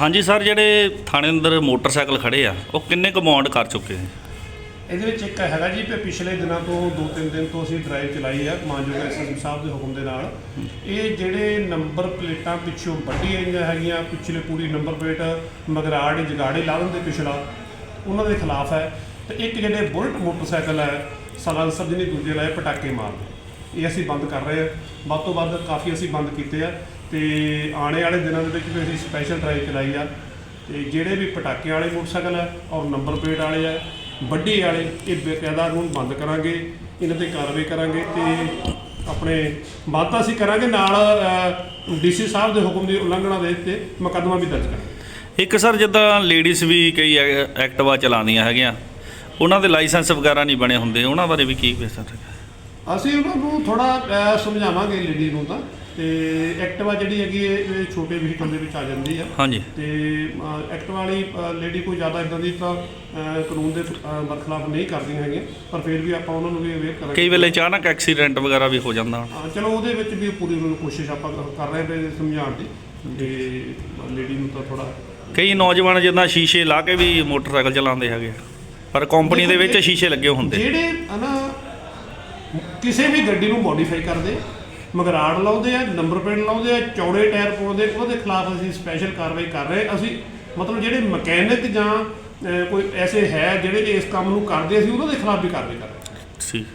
ਹਾਂਜੀ ਸਰ, ਜਿਹੜੇ ਥਾਣੇ ਅੰਦਰ ਮੋਟਰਸਾਈਕਲ ਖੜੇ ਆ, ਉਹ ਕਿੰਨੇ ਕਮਾਉਂਡ ਕਰ ਚੁੱਕੇ ਨੇ? ਇਹਦੇ ਵਿੱਚ ਇੱਕ ਹੈਗਾ ਜੀ ਕਿ ਪਿਛਲੇ ਦਿਨਾਂ ਤੋਂ ਦੋ ਤਿੰਨ ਦਿਨ ਤੋਂ ਅਸੀਂ ਡਰਾਈਵ ਚਲਾਈ ਆ, ਮਾਨਯੋਗ ਐਸਐਸਪੀ ਸਾਹਿਬ ਦੇ ਹੁਕਮ ਦੇ ਨਾਲ। ਇਹ ਜਿਹੜੇ ਨੰਬਰ ਪਲੇਟਾਂ ਪਿੱਛੋਂ ਵੱਢੀਆਂ ਹੈਗੀਆਂ, ਪਿਛਲੇ ਪੂਰੀ ਨੰਬਰ ਪਲੇਟ ਮਗਰਾੜ, ਜਗਾੜੇ ਲਾ ਦਿੰਦੇ ਪਿਛਲਾ, ਉਹਨਾਂ ਦੇ ਖਿਲਾਫ ਹੈ। ਤੇ ਇੱਕ ਜਿਹੜੇ ਬੁਲਟ ਮੋਟਰਸਾਈਕਲ ਹੈ ਸਲਾਂਸਰ ਜਿਹਨੇ ਦੂਜੇ ਲਾਏ, ਪਟਾਕੇ ਮਾਰਦੇ। ਇਹ ਅਸੀਂ ਬੰਦ ਕਰ ਰਹੇ ਹਾਂ ਵੱਧ ਤੋਂ ਵੱਧ ਕਾਫੀ ਅਸੀਂ ਬੰਦ ਕੀਤੇ ਆ ਤੇ ਆਉਣੇ ਵਾਲੇ ਦਿਨਾਂ ਦੇ ਵਿੱਚ ਵੀ ਅਸੀਂ ਸਪੈਸ਼ਲ ਡਰਾਈਵ ਚਲਾਈ ਆ। ਤੇ ਜਿਹੜੇ ਵੀ ਪਟਾਕਿਆਂ ਵਾਲੇ ਮੋਟਰਸਾਈਕਲ ਆ, ਔਰ ਨੰਬਰ ਪਲੇਟ ਵਾਲੇ ਆ, ਵੱਡੀ ਵਾਲੇ, ਇਹ ਬੇਕਾਇਦਾ ਨੂੰ ਬੰਦ ਕਰਾਂਗੇ, ਇਹਨਾਂ ਤੇ ਕਾਰਵਾਈ ਕਰਾਂਗੇ ਤੇ ਆਪਣੇ ਬਾਤਾਂ ਅਸੀਂ ਕਰਾਂਗੇ। ਨਾਲ ਡੀਸੀ ਸਾਹਿਬ ਦੇ ਹੁਕਮ ਦੀ ਉਲੰਘਣਾ ਦੇ ਉੱਤੇ ਮੁਕੱਦਮਾ ਵੀ ਦਰਜ ਕਰਾਂਗੇ। ਇੱਕ ਸਰ, ਜਿੱਦਾਂ ਲੇਡੀਜ਼ ਵੀ ਕਈ ਐ- ਐਕਟਿਵਾ ਚਲਾਉਂਦੀਆਂ ਹੈਗੀਆਂ, ਉਹਨਾਂ ਦੇ ਲਾਇਸੈਂਸ ਵਗੈਰਾ ਨਹੀਂ ਬਣੇ ਹੁੰਦੇ, ਉਹਨਾਂ ਬਾਰੇ ਵੀ ਕੀ ਕੋਈ ਸਰ? ਅਸੀਂ ਉਹਨਾਂ ਨੂੰ ਥੋੜਾ ਸਮਝਾਵਾਂਗੇ ਲੇਡੀ ਨੂੰ ਤਾਂ। ਤੇ ਐਕਟਿਵਾ ਜਿਹੜੀ ਹੈਗੀ ਇਹ ਛੋਟੇ ਵਹੀਕਲ ਦੇ ਵਿੱਚ ਆ ਜਾਂਦੀ ਆ ਹਾਂਜੀ। ਤੇ ਐਕਟਿਵਾ ਵਾਲੀ ਲੇਡੀ ਕੋਈ ਜ਼ਿਆਦਾ ਇਦਾਂ ਦੀ ਤਾਂ ਕਾਨੂੰਨ ਦੇ ਬਰਖਲਾਫ ਨਹੀਂ ਕਰਦੀਆਂ ਹੈਗੀਆਂ ਪਰ ਫਿਰ ਵੀ ਆਪਾਂ ਉਹਨਾਂ ਨੂੰ ਵੀ ਅਵੇਅਰ ਕਰਾਂਗੇ। ਕਈ ਵੇਲੇ ਅਚਾਨਕ ਐਕਸੀਡੈਂਟ ਵਗੈਰਾ ਵੀ ਹੋ ਜਾਂਦਾ। ਚਲੋ ਉਹਦੇ ਵਿੱਚ ਵੀ ਪੂਰੀ ਉਹਨਾਂ ਨੂੰ ਕੋਸ਼ਿਸ਼ ਆਪਾਂ ਕਰ ਰਹੇ ਪਏ ਸਮਝਾਉਣ ਦੀ। ਤੇ ਲੇਡੀ ਨੂੰ ਤਾਂ ਥੋੜਾ ਕਈ ਨੌਜਵਾਨ ਜਿੱਦਾਂ ਸ਼ੀਸ਼ੇ ਲਾ ਕੇ ਵੀ ਮੋਟਰਸਾਈਕਲ ਚਲਾਉਂਦੇ ਹੈਗੇ। ਪਰ ਕੰਪਨੀ ਦੇ ਵਿੱਚ ਸ਼ੀਸ਼ੇ ਲੱਗੇ ਹੁੰਦੇ। ਜਿਹੜੇ ਹਨਾ ਕਿਸੇ ਵੀ ਗੱਡੀ ਨੂੰ ਮੋਡੀਫਾਈ ਕਰਦੇ ਮਗਰਾੜ ਲਾਉਂਦੇ ਆ ਨੰਬਰ ਪਲੇਟ ਲਾਉਂਦੇ ਆ, ਚੌੜੇ ਟਾਇਰ ਪਾਉਂਦੇ, ਉਹਦੇ ਖਿਲਾਫ ਅਸੀਂ ਸਪੈਸ਼ਲ ਕਾਰਵਾਈ ਕਰ ਰਹੇ, ਅਸੀਂ ਮਤਲਬ ਜਿਹੜੇ ਮਕੈਨਿਕ ਜਾਂ ਕੋਈ ਐਸੇ ਹੈ ਜਿਹੜੇ ਇਸ ਕੰਮ ਨੂੰ ਕਰਦੇ, ਅਸੀਂ ਉਹਨਾਂ ਦੇ ਖਿਲਾਫ ਵੀ ਕਾਰਵਾਈ ਕਰ ਰਹੇ ਠੀਕ।